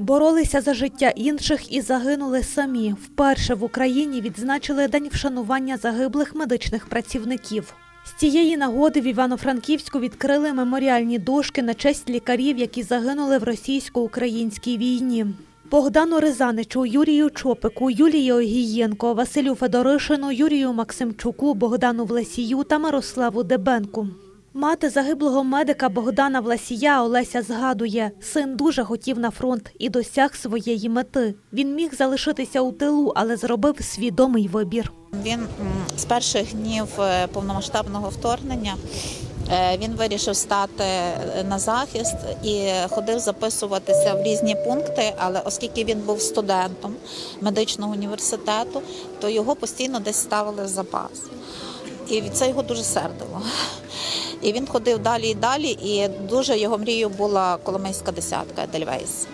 Боролися за життя інших і загинули самі. Вперше в Україні відзначили День вшанування загиблих медичних працівників. З цієї нагоди в Івано-Франківську відкрили меморіальні дошки на честь лікарів, які загинули в російсько-українській війні. Богдану Ризаничу, Юрію Чопику, Юлії Огієнко, Василю Федоришину, Юрію Максимчуку, Богдану Власію та Мирославу Дебенку. Мати загиблого медика Богдана Власія Олеся згадує, син дуже хотів на фронт і досяг своєї мети. Він міг залишитися у тилу, але зробив свідомий вибір. Він з перших днів е, повномасштабного вторгнення е, він вирішив стати е, на захист і ходив записуватися в різні пункти. Але оскільки він був студентом медичного університету, то його постійно десь ставили в запас. І це його дуже сердило. І він ходив далі і далі, і дуже його мрією була Коломийська десятка Едельвейс.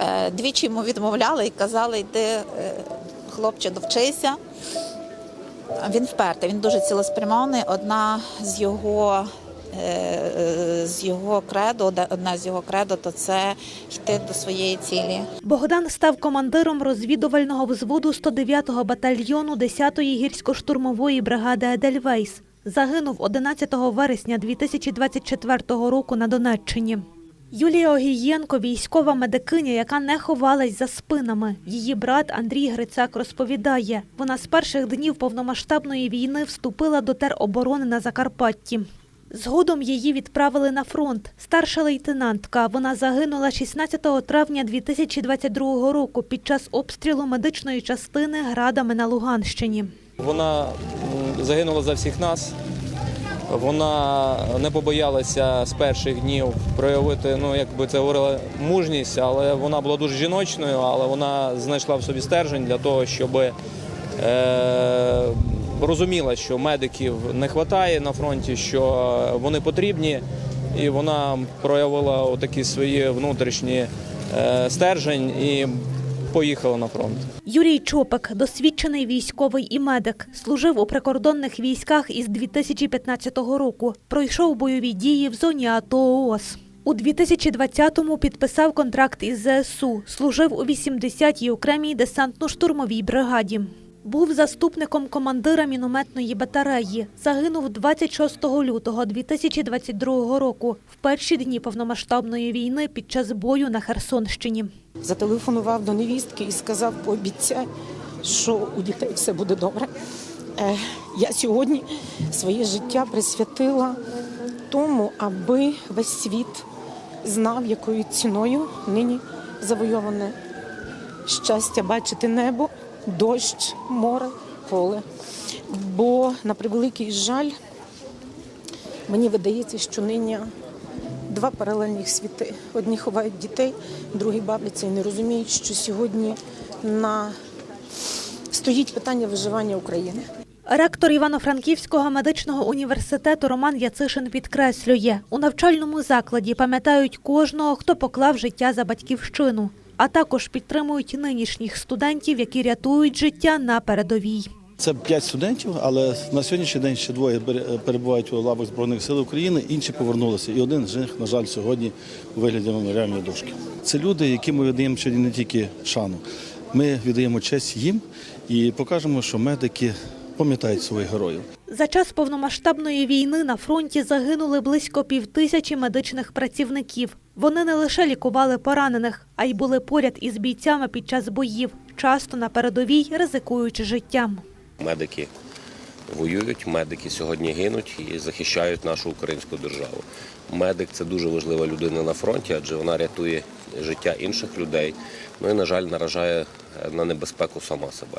Е, Двічі йому відмовляли і казали, йди, е, хлопче, довчися. Він впертий, він дуже цілеспрямований. Одна з його, з його кредо, одна з його кредо, то це йти до своєї цілі. Богдан став командиром розвідувального взводу 109-го батальйону 10-ї гірсько-штурмової бригади Едельвейс. Загинув 11 вересня 2024 року на Донеччині. Юлія Огієнко – військова медикиня, яка не ховалась за спинами. Її брат Андрій Грицак розповідає, вона з перших днів повномасштабної війни вступила до тероборони на Закарпатті. Згодом її відправили на фронт. Старша лейтенантка. Вона загинула 16 травня 2022 року під час обстрілу медичної частини градами на Луганщині. Вона загинула за всіх нас. Вона не побоялася з перших днів проявити, ну як би це говорила, мужність, але вона була дуже жіночною, але вона знайшла в собі стержень для того, щоб е, розуміла, що медиків не вистачає на фронті, що вони потрібні, і вона проявила отакі свої внутрішні е, стержень і поїхала на фронт. Юрій Чопик – досвідчений військовий і медик. Служив у прикордонних військах із 2015 року. Пройшов бойові дії в зоні АТО ООС. У 2020-му підписав контракт із ЗСУ. Служив у 80-й окремій десантно-штурмовій бригаді. Був заступником командира мінометної батареї. Загинув 26 лютого 2022 року в перші дні повномасштабної війни під час бою на Херсонщині. Зателефонував до невістки і сказав, пообіцяй, що у дітей все буде добре. Е, Я сьогодні своє життя присвятила тому, аби весь світ знав, якою ціною нині завойоване щастя бачити небо, дощ, море, поле. Бо на превеликий жаль, мені видається, що нині два паралельних світи. Одні ховають дітей, другі бавляться і не розуміють, що сьогодні на стоїть питання виживання України. Ректор Івано-Франківського медичного університету Роман Яцишин підкреслює, у навчальному закладі пам'ятають кожного, хто поклав життя за батьківщину, а також підтримують нинішніх студентів, які рятують життя на передовій. Це п'ять студентів, але на сьогоднішній день ще двоє пере- перебувають у лавах Збройних сил України, інші повернулися. І один з них, на жаль, сьогодні у вигляді меморіальної дошки. Це люди, яким ми віддаємо сьогодні не тільки шану. Ми віддаємо честь їм і покажемо, що медики пам'ятають своїх героїв. За час повномасштабної війни на фронті загинули близько півтисячі медичних працівників. Вони не лише лікували поранених, а й були поряд із бійцями під час боїв, часто на передовій ризикуючи життям. Медики воюють, медики сьогодні гинуть і захищають нашу українську державу. Медик це дуже важлива людина на фронті, адже вона рятує життя інших людей. Ну і, на жаль, наражає на небезпеку сама себе.